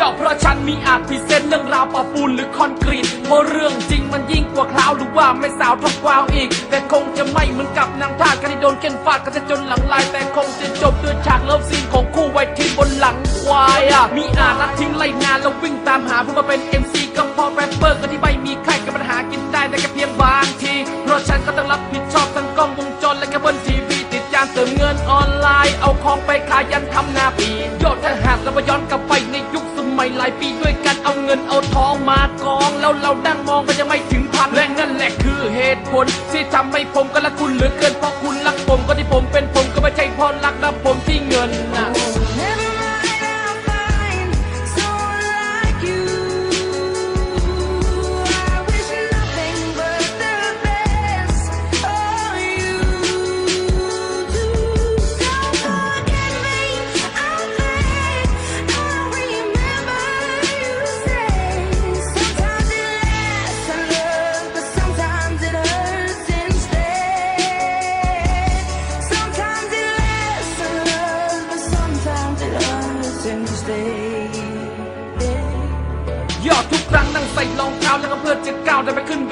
ย่อเพราะฉันมีอาจพรีเซนเรื่องราวปะปูนหรือคอนกรีตเพราะเรื่องจริงมันยิ่งกว่าคลาวหรือว่าไม่สาวทองกวาวอีก แต่คงจะไม่เหมือนกับนางทาสกันที่โดนเกณฑ์ฟาดกันจะจนหลังลาย แต่คงจะจบด้วยฉากเลิฟซีนของคู่ไวทีบนหลังควายอะมีอาจรักทิ้งไล่งานแล้ววิ่งตามหาเพื่อมาเป็น MC ก็พอแรปเปอร์ก็ที่ไม่มีใครกับปัญหากินได้แต่แค่เพียงบางที เพราะฉันก็ต้องรับผิดชอบทั้งกล้องวงจรและแคบนทีวีติดยามเติมเงินออนไลน์ เอาของไปขายยันทำหนาปียอดถ้าหากเราไปย้อนกลับไปในยุค ปีด้วยกันเอาเงินเอาทองมากอง แล้วเราดั้งมองก็จะไม่ถึงพันและนั่นแหละคือเหตุผล ที่ทำให้ผมก็รักคุณเหลือเกินเพราะคุณรักผมก็ที่ผมเป็นผมก็ไม่ใช่เพราะรักนะผมที่เงินนะ ยอดทุกครั้งนั่งใส่รองเท้าแล้วก็เพื่อจะก้าวได้ไปขึ้น